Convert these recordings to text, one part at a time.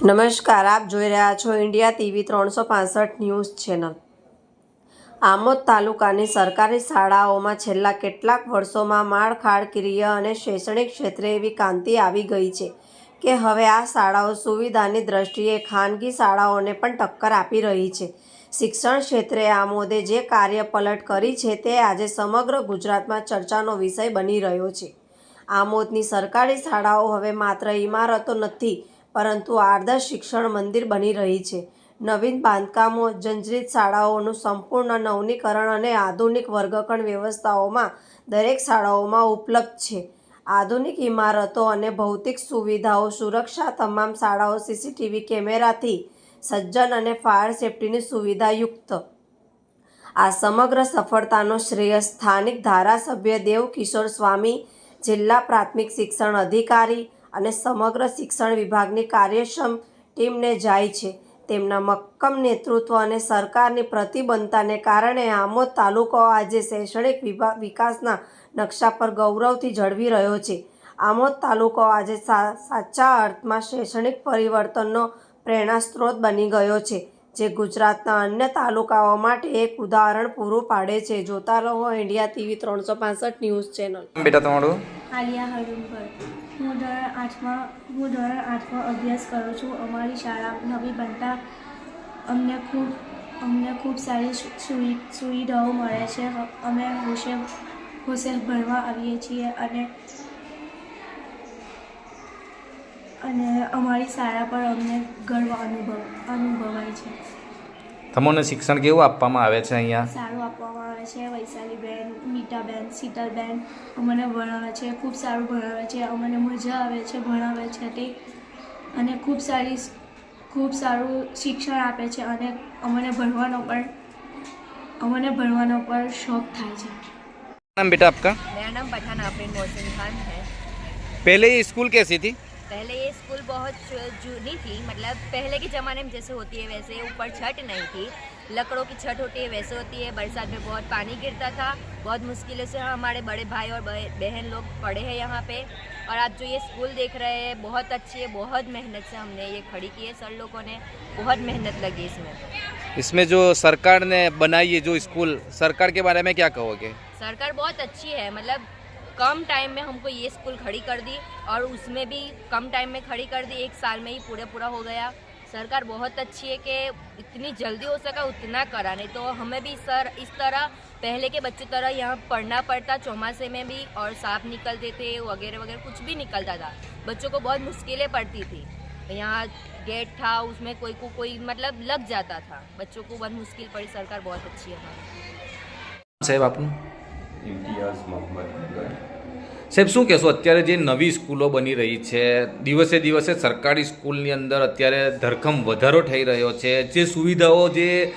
નમસ્કાર, આપ જોઈ રહ્યા છો ઇન્ડિયા ટીવી ત્રણસો પાસઠ ન્યૂઝ ચેનલ. આમોદ તાલુકાની સરકારી શાળાઓમાં છેલ્લા કેટલાક વર્ષોમાં માળખાળકીય અને શૈક્ષણિક ક્ષેત્રે એવી ક્રાંતિ આવી ગઈ છે કે હવે આ શાળાઓ સુવિધાની દ્રષ્ટિએ ખાનગી શાળાઓને પણ ટક્કર આપી રહી છે. શિક્ષણ ક્ષેત્રે આમોદે જે કાર્ય પલટ કરી છે તે આજે સમગ્ર ગુજરાતમાં ચર્ચાનો વિષય બની રહ્યો છે. આમોદની સરકારી શાળાઓ હવે માત્ર ઇમારતો નથી પરંતુ આદર્શ શિક્ષણ મંદિર બની રહી છે. નવીન બાંધકામો જંજરીત શાળાઓનું સંપૂર્ણ નવનીકરણ અને આધુનિક વર્ગખંડ વ્યવસ્થાઓમાં દરેક શાળાઓમાં ઉપલબ્ધ છે. આધુનિક ઇમારતો અને ભૌતિક સુવિધાઓ, સુરક્ષા તમામ શાળાઓ સીસીટીવી કેમેરાથી સજ્જન અને ફાયર સેફટીની સુવિધાયુક્ત. આ સમગ્ર સફળતાનો શ્રેય સ્થાનિક ધારાસભ્ય દેવ કિશોર સ્વામી, જિલ્લા પ્રાથમિક શિક્ષણ અધિકારી અને સમગ્ર શિક્ષણ વિભાગની કાર્યક્ષમ ટીમને જાય છે. તેમના મક્કમ નેતૃત્વ અને સરકારની પ્રતિબદ્ધતાને કારણે આમોદ તાલુકો આજે શૈક્ષણિક વિભાગ વિકાસના નકશા પર ગૌરવથી જળવી રહ્યો છે. આમોદ તાલુકો આજે સા સાચા અર્થમાં શૈક્ષણિક પરિવર્તનનો પ્રેરણા સ્ત્રોત બની ગયો છે જે ગુજરાતના અન્ય તાલુકાઓ માટે એક ઉદાહરણ પૂરું પાડે છે. જોતા રહો ઇન્ડિયા ટીવી ત્રણસો પાસઠ ન્યૂઝ ચેનલ. બેટા તમારું? આલિયા હરુણકર હું ધોરણ આઠમાં, હું ધોરણ આઠમાં અભ્યાસ કરું છું. અમારી શાળા નવી બનતા અમને ખૂબ અમને ખૂબ સારી સુવિ સુવિધાઓ મળે છે. અમે હોશે હોશે ભણવા આવીએ છીએ અને અને અમારી શાળા પર અમને ગર્વ અનુભવ અનુભવાય છે તમને શિક્ષણ કેવું આપવામાં આવે છે અહીંયા સારું આપવામાં આવે છે વૈશાલીબેન મીટાબેન શીતલબેન અમને ભણાવે છે ખૂબ સારું ભણાવે છે અમને મજા આવે છે ભણાવે છે તે અને ખૂબ સારી ખૂબ સારું શિક્ષણ આપે છે અને અમને ભણવાનો પણ અમને ભણવાનો પણ શોખ થાય છે नाम बेटा आपका मेरा नाम पठान आफरीन मोहसिन खान है पहले ये स्कूल कैसी थी पहले ये स्कूल बहुत जूनी थी मतलब पहले के ज़माने में जैसे होती है वैसे ऊपर छत नहीं थी। लकड़ों की छत होती है वैसे होती है। बरसात में बहुत पानी गिरता था। बहुत मुश्किलों से हमारे बड़े भाई और बहन लोग पढ़े हैं यहाँ पे। और आप जो ये स्कूल देख रहे हैं बहुत अच्छी है बहुत मेहनत से हमने ये खड़ी की है। सर लोगों ने बहुत मेहनत लगी इसमें। इसमें जो सरकार ने बनाई है जो स्कूल सरकार के बारे में क्या कहोगे? सरकार बहुत अच्छी है मतलब कम टाइम में हमको ये स्कूल खड़ी कर दी और उसमें भी कम टाइम में खड़ी कर दी। एक साल में ही पूरा पूरा हो गया। सरकार बहुत अच्छी है कि इतनी जल्दी हो सका, उतना करा। नहीं तो हमें भी सर इस तरह, पहले के बच्चों तरह यहाँ पढ़ना पड़ता, चौमासे में भी और सांप निकलते थे वगैरह वगैरह, कुछ भी निकलता था। बच्चों को बहुत मुश्किलें पड़ती थी। यहाँ गेट था, उसमें कोई को कोई मतलब लग जाता था। बच्चों को बहुत मुश्किल पड़ी, सरकार बहुत अच्छी है। साहब, आपने? ઇમ્તિયાઝ મોહમ્મદ સાહેબ શું કહેશો? અત્યારે જે નવી સ્કૂલો બની રહી છે દિવસે દિવસે સરકારી સ્કૂલની અંદર અત્યારે ધરખમ વધારો થઈ રહ્યો છે. જે સુવિધાઓ જે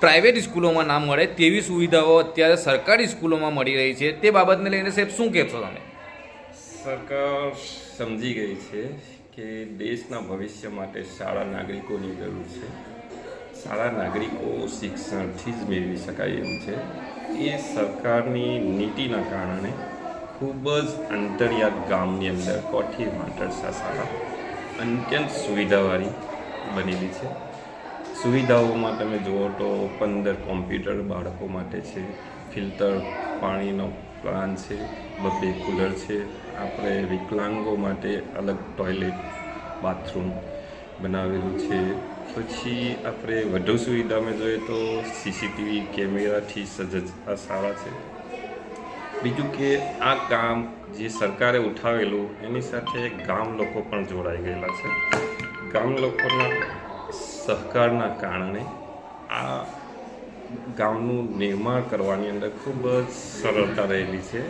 પ્રાઇવેટ સ્કૂલોમાં ના મળે તેવી સુવિધાઓ અત્યારે સરકારી સ્કૂલોમાં મળી રહી છે. તે બાબતને લઈને સાહેબ શું કહેશો તમે? સરકાર સમજી ગઈ છે કે દેશના ભવિષ્ય માટે શાળા નાગરિકોની જરૂર છે. શાળા નાગરિકો શિક્ષણથી જ મેળવી શકાય એવું છે. એ સરકારની નીતિના કારણે ખૂબ જ અંતરિયાળ ગામની અંદર કોઠી માટરસા શાળા અત્યંત સુવિધાવાળી બનેલી છે. સુવિધાઓમાં તમે જુઓ તો પંદર કોમ્પ્યુટર બાળકો માટે છે, ફિલ્ટર પાણીનો પ્લાન છે, બબે કુલર છે, આપણે વિકલાંગો માટે અલગ ટોયલેટ બાથરૂમ બનાવેલું છે. પછી આપણે વધુ સુવિધામાં જોઈએ તો સીસીટીવી કેમેરાથી સજ્જ આ શાળા છે. બીજું કે આ કામ જે સરકારે ઉઠાવેલું, એની સાથે ગામ લોકો પણ જોડાઈ ગયેલા છે. ગામ લોકોના સહકારના કારણે આ ગામનું નિર્માણ કરવાની અંદર ખૂબ જ સરળતા રહેલી છે.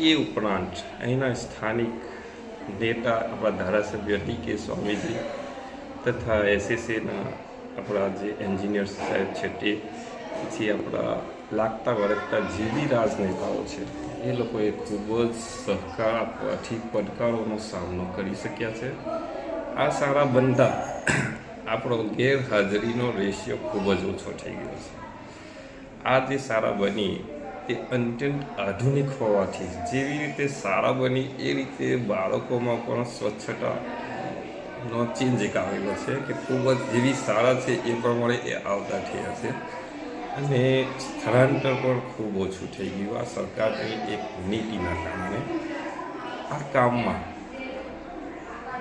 એ ઉપરાંત અહીંના સ્થાનિક નેતા આપણા ધારાસભ્ય ટી કે સ્વામીજી તથા એસએસએના આપણા જે એન્જિનિયર સાહેબ છે તે પછી આપણા લાગતા વળગતા જે બી રાજનેતાઓ છે, એ લોકોએ ખૂબ જ સહકાર આપવાથી પડકારોનો સામનો કરી શક્યા છે. આ શાળા બનતા આપણો ગેરહાજરીનો રેશિયો ખૂબ જ ઓછો થઈ ગયો છે. આ જે સારા બની એ અત્યંત આધુનિક હોવાથી જેવી રીતે શાળા બની, એ રીતે બાળકોમાં પણ સ્વચ્છતા નો ચેન્જ એક આવેલો છે કે ખૂબ જ જેવી શાળા છે એ પ્રમાણે એ આવતા થયા છે. અને સ્થળાંતર પણ ખૂબ ઓછું થઈ ગયું. આ સરકારની એક નીતિના કારણે આ કામમાં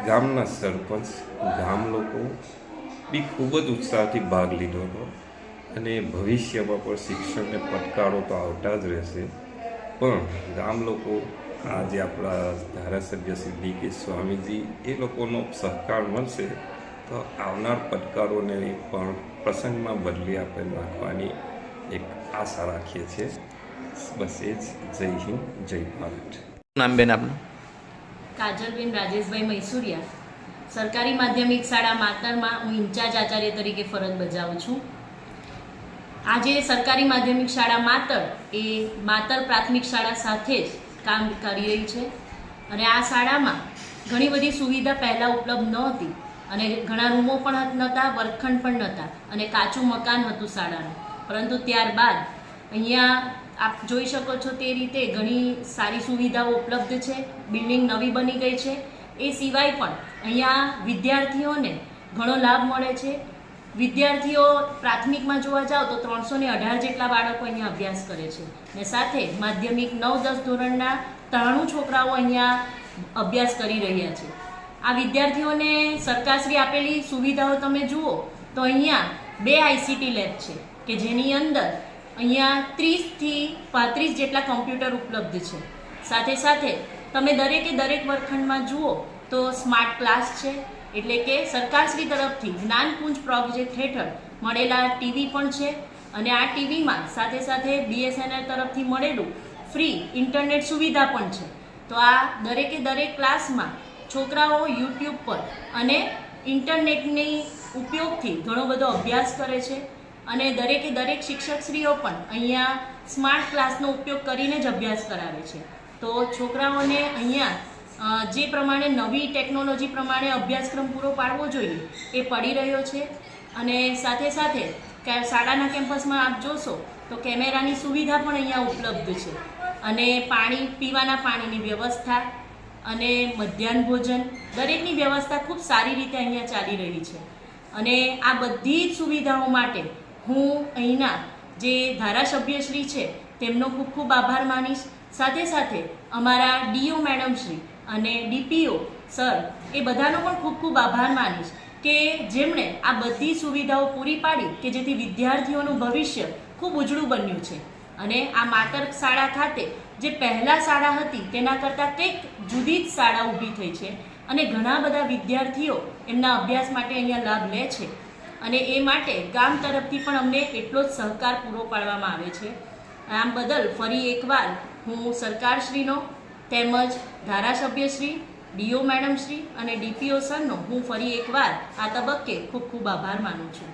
ગામના સરપંચ, ગામ લોકો બી ખૂબ જ ઉત્સાહથી ભાગ લીધો હતો. અને ભવિષ્યમાં પણ શિક્ષણને પડકારો તો આવતા જ રહેશે. પણ ગામ લોકો આજે આપણા ધારાસભ્ય શ્રી ડી કે સ્વામીજી એ લોકોનો સહકાર મળશે તો આવનાર પડકારોને પણ પ્રસંગમાં બદલી આપણે નાખવાની એક આશા રાખીએ છીએ. બસ એ જ. જય હિન્દ જય ભારત. નામ બેન આપનું? કાજલબેન રાજેશભાઈ મૈસુરિયા. સરકારી માધ્યમિક શાળા માતરમાં હું ઇન્ચાર્જ આચાર્ય તરીકે ફરજ બજાવું છું. આજે સરકારી માધ્યમિક શાળા માતર એ માતર પ્રાથમિક શાળા સાથે જ કામ કરી રહી છે. અને આ શાળામાં ઘણી બધી સુવિધા પહેલાં ઉપલબ્ધ નહોતી. અને ઘણા રૂમો પણ નહોતા વર્ગખંડ પણ નહોતા અને કાચું મકાન હતું શાળાનું. પરંતુ ત્યારબાદ અહીંયા આપ જોઈ શકો છો તે રીતે ઘણી સારી સુવિધાઓ ઉપલબ્ધ છે. બિલ્ડિંગ નવી બની ગઈ છે. એ સિવાય પણ અહીંયા વિદ્યાર્થીઓને ઘણો લાભ મળે છે. વિદ્યાર્થીઓ પ્રાથમિકમાં જોવા જાઓ તો ત્રણસો ને અઢાર જેટલા બાળકો અહીંયા અભ્યાસ કરે છે. ને સાથે માધ્યમિક નવ દસ ધોરણના ત્રાણું છોકરાઓ અહીંયા અભ્યાસ કરી રહ્યા છે. આ વિદ્યાર્થીઓને સરકારશ્રી આપેલી સુવિધાઓ તમે જુઓ તો અહીંયા બે આઈસીટી લેબ છે કે જેની અંદર અહીંયા ત્રીસથી પાંત્રીસ જેટલા કોમ્પ્યુટર ઉપલબ્ધ છે. સાથે સાથે તમે દરેકે દરેક વર્ગખંડમાં જુઓ તો સ્માર્ટ ક્લાસ છે એટલે કે સરકારશ્રી તરફથી જ્ઞાનકુંજ પ્રોજેક્ટ હેઠળ મળેલા ટીવી પણ છે અને આ ટીવીમાં સાથે સાથે બીએસએનએલ તરફથી મળેલું ફ્રી ઇન્ટરનેટ સુવિધા પણ છે. તો આ દરેકે દરેક ક્લાસમાં છોકરાઓ યુટ્યુબ પર અને ઇન્ટરનેટની ઉપયોગથી ઘણો બધો અભ્યાસ કરે છે અને દરેકે દરેક શિક્ષકશ્રીઓ પણ અહીંયા સ્માર્ટ ક્લાસનો ઉપયોગ કરીને જ અભ્યાસ કરાવે છે. તો છોકરાઓને અહીંયા જે પ્રમાણે નવી ટેકનોલોજી પ્રમાણે અભ્યાસક્રમ પૂરો પાડવો જોઈએ, એ પડી રહ્યો છે. અને સાથે સાથે શાળાના કેમ્પસમાં આપ જોશો, તો કેમેરાની સુવિધા પણ અહીંયા ઉપલબ્ધ છે. અને પાણી, પીવાના પાણીની વ્યવસ્થા અને મધ્યાહન ભોજન, દરેકની વ્યવસ્થા ખૂબ સારી રીતે અહીંયા ચાલી રહી છે. અને આ બધી જ સુવિધાઓ માટે હું અહીંના જે ધારાસભ્યશ્રી છે, તેમનો ખૂબ ખૂબ આભાર માનીશ. સાથે સાથે અમારા ડીઓ મેડમ શ્રી અને ડીપીઓ, સર, એ બધાનો પણ ખૂબ ખૂબ આભાર માનીશ કે જેમણે આ બધી સુવિધાઓ પૂરી પાડી કે જેથી વિદ્યાર્થીઓનું ભવિષ્ય ખૂબ ઉજળું બન્યું છે. અને આ માતર શાળા ખાતે જે પહેલાં શાળા હતી, તેના કરતાં કંઈક જુદી જ શાળા ઊભી થઈ છે અને ઘણા બધા વિદ્યાર્થીઓ એમના અભ્યાસ માટે અહીંયા લાભ લે છે. અને એ માટે ગામ તરફથી પણ અમને એટલો જ સહકાર પૂરો પાડવામાં આવે છે. આમ બદલ ફરી એકવાર હું સરકારશ્રીનો તેમજ ધારાસભ્યશ્રી ડીઓ મેડમશ્રી અને ડીપીઓ સરનો હું ફરી એકવાર આ તબક્કે ખૂબ ખૂબ આભાર માનું છું.